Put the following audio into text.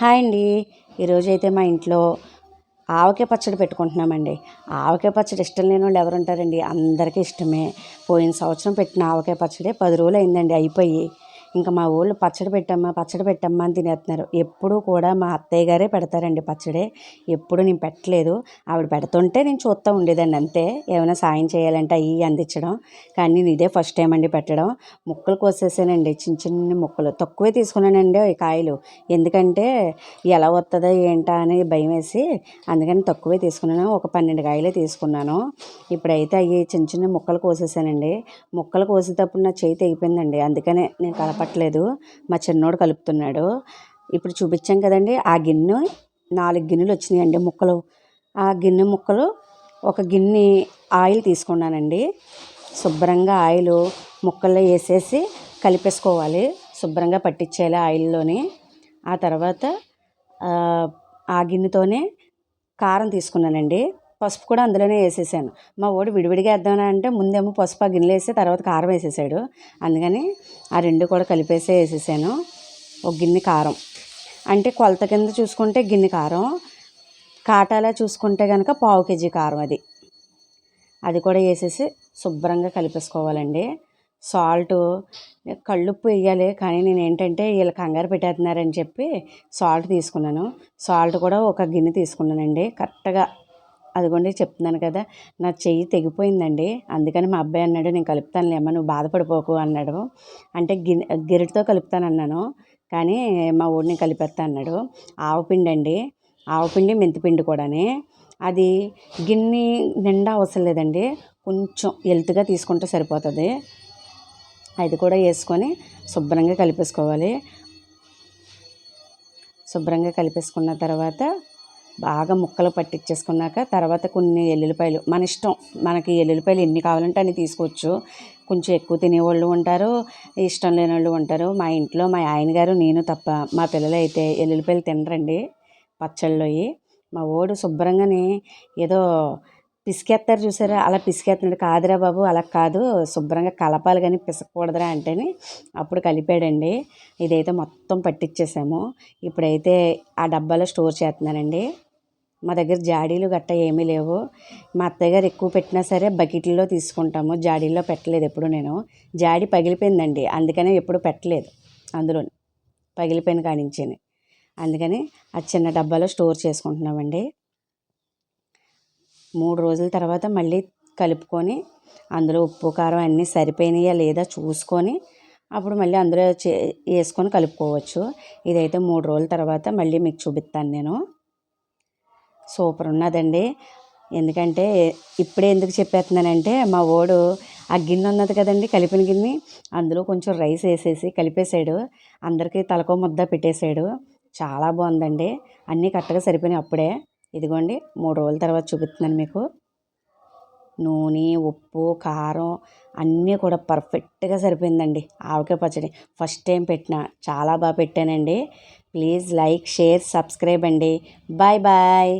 Hi అండి. ఈరోజు అయితే మా ఇంట్లో ఆవకాయ పచ్చడి పెట్టుకుంటున్నామండి. ఆవకాయ పచ్చడి ఇష్టం లేని వాళ్ళు ఎవరు ఉంటారండి? అందరికీ ఇష్టమే. పోయిన సంవత్సరం పెట్టిన ఆవకాయ పచ్చడి పది రోజులు అయిందండి అయిపోయి. ఇంకా మా ఊళ్ళో పచ్చడి పెట్టమ్మా పచ్చడి పెట్టమ్మా అని తినేస్తున్నారు ఎప్పుడూ కూడా మా అత్తయ్య గారే పెడతారండి పచ్చడి. ఎప్పుడు నేను పెట్టలేదు. ఆవిడ పెడుతుంటే నేను చూస్తూ ఉండేదండి అంతే. ఏమైనా సాయం చేయాలంటే అవి అందించడం. కానీ నేను ఇదే ఫస్ట్ టైం అండి పెట్టడం. ముక్కలు కోసేసానండి. చిన్న చిన్న ముక్కలు. తక్కువే తీసుకున్నానండి ఈ కాయలు. ఎందుకంటే ఎలా వస్తుందో ఏంటా అని భయం వేసి అందుకని తక్కువే తీసుకున్నాను. ఒక పన్నెండు కాయలే తీసుకున్నాను. ఇప్పుడైతే అవి చిన్న చిన్న ముక్కలు కోసేసానండి. ముక్కలు కోసేటప్పుడు నా చేయి తెగిపోయిందండి. అందుకనే నేను కలప కలపట్లేదు మా చిన్నోడు కలుపుతున్నాడు. ఇప్పుడు చూపించాం కదండి ఆ గిన్నె నాలుగు గిన్నెలు వచ్చినాయండి ముక్కలు. ఆ గిన్నె ముక్కలు ఒక గిన్నె ఆయిల్ తీసుకున్నానండి. శుభ్రంగా ఆయిల్ ముక్కల్లో వేసేసి కలిపేసుకోవాలి. శుభ్రంగా పట్టించేయాలి ఆయిల్లోని. ఆ తర్వాత ఆ గిన్నెతోనే కారం తీసుకున్నానండి. పసుపు కూడా అందులోనే వేసేసాను. మా ఓడి విడివిడిగా వేద్దామని అంటే ముందేమో పసుపు ఆ గిన్నెలు వేసి తర్వాత కారం వేసేసాడు. అందుకని ఆ రెండు కూడా కలిపేసే వేసేసాను. ఒక గిన్నె కారం. అంటే కొలత కింద చూసుకుంటే గిన్నె కారం కాటాలా చూసుకుంటే కనుక పావు కేజీ కారం అది. అది కూడా వేసేసి శుభ్రంగా కలిపేసుకోవాలండి. సాల్ట్ కళ్ళుప్పు వేయాలి కానీ నేను ఏంటంటే వీళ్ళు కంగారు పెట్టేస్తున్నారని చెప్పి సాల్ట్ తీసుకున్నాను. సాల్ట్ కూడా ఒక గిన్నె తీసుకున్నానండి. కరెక్ట్గా అదిగోండి చెప్తున్నాను కదా నా చెయ్యి తెగిపోయిందండి. అందుకని మా అబ్బాయి అన్నాడు నేను కలుపుతాను లేమ్మా నువ్వు బాధపడిపోకు అన్నాడు. అంటే గిన్నె గిరిటితో కలుపుతాను అన్నాను. కానీ మా ఊడిని కలిపేస్తా అన్నాడు. ఆవపిండి అండి. ఆవపిండి మెంతిపిండి కూడాని. అది గిన్నె నిండా అవసరం లేదండి. కొంచెం ఎల్త్గా తీసుకుంటే సరిపోతుంది. అది కూడా వేసుకొని శుభ్రంగా కలిపేసుకోవాలి. శుభ్రంగా కలిపేసుకున్న తర్వాత బాగా ముక్కలు పట్టించేసుకున్నాక తర్వాత కొన్ని ఎల్లుల్లిపాయలు. మన ఇష్టం. మనకి ఎల్లుల్లిపాయలు ఎన్ని కావాలంటే అన్ని తీసుకోవచ్చు. కొంచెం ఎక్కువ తినేవాళ్ళు ఉంటారు. ఇష్టం లేని వాళ్ళు ఉంటారు. మా ఇంట్లో మా ఆయన గారు నేను తప్ప మా పిల్లలు అయితే ఎల్లుల్లిపాయలు తినరండి. పచ్చళ్ళలోయి మా ఓడు శుభ్రంగానే ఏదో పిసికేస్తారు చూసారా? అలా పిసికేస్తున్నాడు కాదురా బాబు అలా కాదు. శుభ్రంగా కలపాలి కానీ పిసకూడదురా అంటేని అప్పుడు కలిపాడండి. ఇదైతే మొత్తం పట్టించేసాము. ఇప్పుడైతే ఆ డబ్బాలో స్టోర్ చేస్తున్నానండి. మా దగ్గర జాడీలు గట్ట ఏమీ లేవు. మా అత్తయ్య గారు ఎక్కువ పెట్టినా సరే బకెట్లో తీసుకుంటాము. జాడీల్లో పెట్టలేదు ఎప్పుడు నేను. జాడీ పగిలిపోయిందండి. అందుకనే ఎప్పుడు పెట్టలేదు. అందులో పగిలిపోయిన కానించి అందుకని ఆ చిన్న డబ్బాలో స్టోర్ చేసుకుంటున్నామండి. మూడు రోజుల తర్వాత మళ్ళీ కలుపుకొని అందులో ఉప్పు కారం అన్నీ సరిపోయినాయా లేదా చూసుకొని అప్పుడు మళ్ళీ అందులో చే వేసుకొని కలుపుకోవచ్చు. ఇదైతే మూడు రోజుల తర్వాత మళ్ళీ మీకు చూపిస్తాను నేను. సూపర్ ఉన్నదండి ఎందుకంటే ఇప్పుడే ఎందుకు చెప్పేస్తున్నానంటే మా ఓడు ఆ గిన్నె ఉన్నది కదండి కలిపిన గిన్నె. అందులో కొంచెం రైస్ వేసేసి కలిపేశాడు. అందరికీ తలకో ముద్ద పెట్టేశాడు. చాలా బాగుందండి. అన్నీ కరెక్ట్గా సరిపోయినాయి అప్పుడే. ఇదిగోండి మూడు రోజుల తర్వాత చూపిస్తున్నాను మీకు. నూనె ఉప్పు కారం అన్నీ కూడా పర్ఫెక్ట్గా సరిపోయిందండి. ఆవకాయ పచ్చడి ఫస్ట్ టైం పెట్టిన చాలా బాగా పెట్టానండి. ప్లీజ్ లైక్ షేర్ సబ్స్క్రైబ్ అండి. Bye bye.